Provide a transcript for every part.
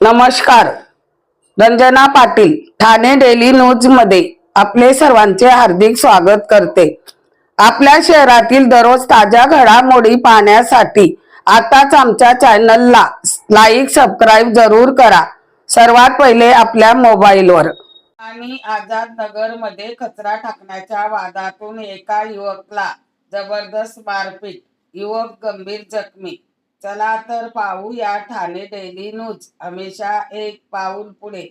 नमस्कार. रंजना पाटील ठाणे डेली न्यूजमध्ये आपले सर्वांचे हार्दिक स्वागत करते. आपल्या शहरातील दररोज ताज्या घडामोडी पाहण्यासाठी आताच आमच्या चॅनलला लाईक सबस्क्राईब जरूर करा. सर्वात पहिले आपल्या मोबाईलवर. आणि आझाद नगरमध्ये कचरा टाकण्याच्या वादातून एका युवकला जबरदस्त मारपीट युवक गंभीर जखमी चला तर पाहू या ठाणे डेली न्यूज. हमेशा एक पाऊल पुढे.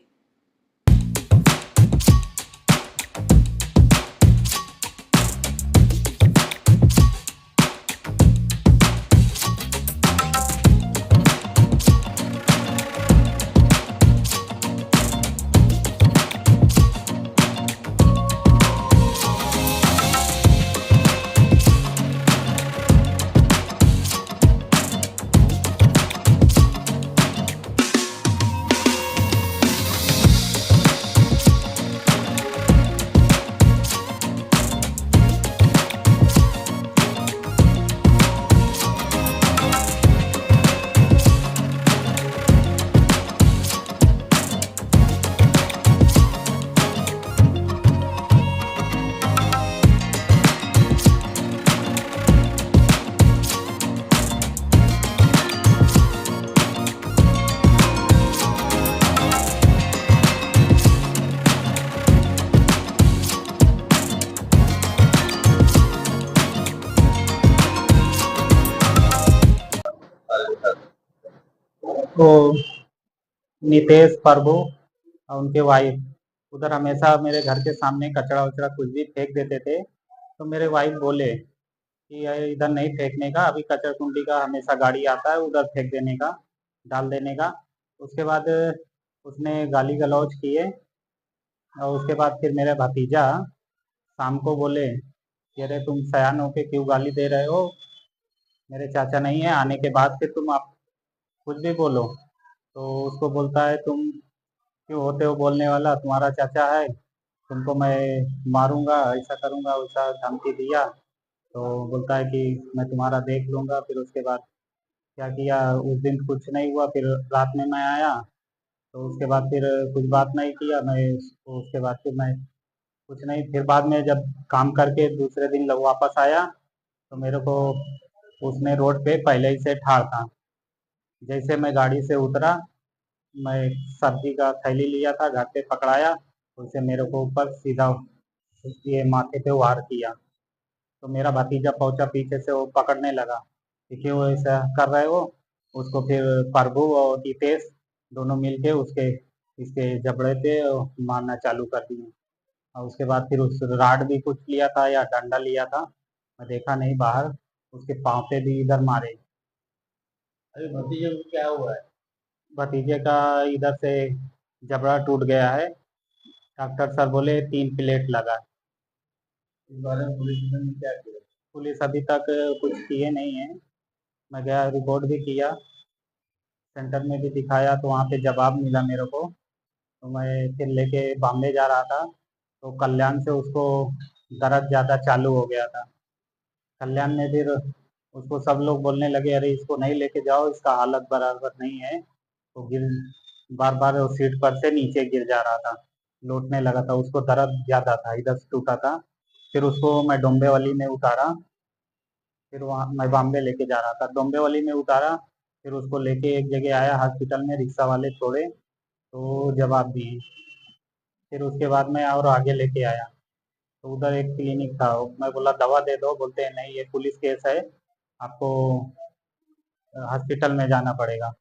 तो नितेश, प्रभु और उनके वाइफ उधर हमेशा मेरे घर के सामने कचरा वचड़ा कुछ भी फेंक देते थे तो मेरे वाइफ बोले कि इधर नहीं फेंकने का, अभी कचरा कुंडी का हमेशा गाड़ी आता है, उधर फेंक देने का, डाल देने का। उसके बाद उसने गाली गलौज किए और उसके बाद फिर मेरा भतीजा शाम को बोले कि, अरे, तुम सयान होके क्यों गाली दे रहे हो? मेरे चाचा नहीं है, आने के बाद फिर तुम आप कुछ भी बोलो। तो उसको बोलता है, तुम क्यों होते हो बोलने वाला? तुम्हारा चाचा है। तुमको मैं मारूँगा, ऐसा करूँगा, वैसा धमकी दिया। तो बोलता है कि मैं तुम्हारा देख लूँगा। फिर उसके बाद क्या किया? उस दिन कुछ नहीं हुआ। फिर रात में मैं आया। तो उसके बाद फिर कुछ बात नहीं किया। मैं उसको, उसके बाद फिर मैं कुछ नहीं। फिर बाद में जब काम करके दूसरे दिन वापस आया तो मेरे को उसने रोड पे पहले ही से ठाड़ था। जैसे मैं गाड़ी से उतरा, मैं सब्ज़ी का थैली लिया था, घर पे पकड़ाया, उसे मेरे को ऊपर सीधा ये माथे पे वार किया। तो मेरा भतीजा पहुँचा पीछे से वो पकड़ने लगा। कि वो ऐसा कर रहे हो, उसको फिर प्रभु और हितेश दोनों मिलके उसके, इसके जबड़े पे मारना चालू कर दिए। और उसके बाद फिर उस राड भी कुछ लिया था या डंडा लिया था, मैं देखा नहीं बाहर, उसके पाँव पे भी इधर मारे। अरे भतीजे को क्या हुआ है? भतीजे का इधर से जबड़ा टूट गया है। डॉक्टर सर बोले, तीन प्लेट लगा। इस बारे में पुलिस ने क्या किया? पुलिस अभी तक कुछ किए नहीं है। मैं गया, रिपोर्ट भी किया। सेंटर में भी दिखाया तो वहाँ पे जवाब मिला मेरे को। तो मैं फिर लेके बॉम्बे जा रहा था। तो कल्याण से उसको दर्द ज़्यादा चालू हो गया था। कल्याण में फिर उसको सब लोग बोलने लगे, अरे, इसको नहीं लेके जाओ, इसका हालत बराबर नहीं है। तो गिर बार बार वो सीट पर से नीचे गिर जा रहा था। लौटने लगा था, उसको दर्द ज़्यादा था, इधर से टूटा था। फिर उसको मैं डोम्बेवली में उतारा, फिर वहाँ मैं बॉम्बे लेके जा रहा था। डोम्बेवली में उतारा, फिर उसको लेके एक जगह आया हॉस्पिटल में, रिक्शा वाले छोड़े तो जवाब दिए। फिर उसके बाद मैं और आगे लेके आया। तो उधर एक क्लिनिक था, मैं बोला, दवा दे दो। बोलते हैं नहीं, ये पुलिस केस है। आपको हॉस्पिटल में जाना पड़ेगा।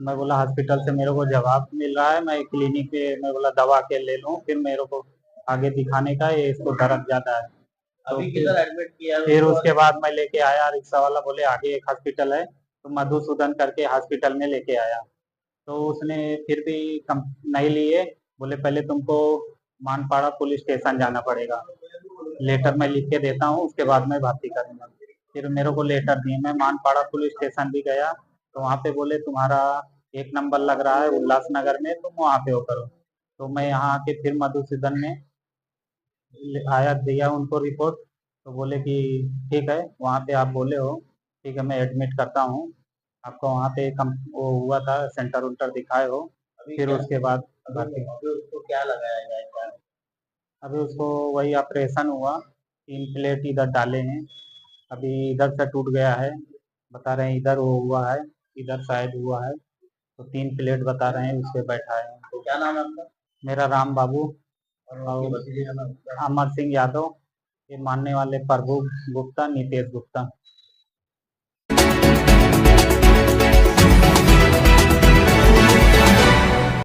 मैं बोला हॉस्पिटल से मेरे को जवाब मिल रहा है मैं क्लिनिक पे मैं बोला दवा के ले लूँ फिर मेरे को आगे दिखाने का ये इसको दर्द ज़्यादा है। तो अभी फिर- किधर एडमिट किया फिर उसके बाद मैं लेके आया रिक्शा वाला बोले आगे एक हॉस्पिटल है। तो मधुसूदन करके हॉस्पिटल में लेके आया। तो उसने फिर भी कम नहीं लिए। बोले पहले तुमको मानपाड़ा पुलिस स्टेशन जाना पड़ेगा। लेटर मैं लिख के देता हूँ उसके बाद मैं भर्ती करूँगा। फिर मेरे को लेटर दिए। मैं मानपाड़ा पुलिस स्टेशन भी गया तो वहाँ पे बोले तुम्हारा एक नंबर लग रहा है उल्लासनगर में तुम वहाँ पे हो करो। तो मैं यहाँ आके फिर मधुसूदन में आया दिया उनको रिपोर्ट तो बोले कि ठीक है वहाँ पे आप बोले हो। ठीक है मैं एडमिट करता हूँ। आपको वहाँ पे कम वो हुआ था सेंटर उंटर दिखाए हो। फिर उसके बाद अभी अभी उसको क्या लगाया जाए? अभी उसको वही ऑपरेशन हुआ तीन प्लेट इधर डाले हैं। अभी इधर से टूट गया है। बता रहे हैं इधर वो हुआ है, इधर शायद हुआ है। तो तीन प्लेट बता रहे हैं, उस पे बैठा है। तो क्या नाम है आपका? मेरा राम बाबू। और? अमर सिंह यादव, ये मानने वाले प्रभु गुप्ता, नितेश गुप्ता।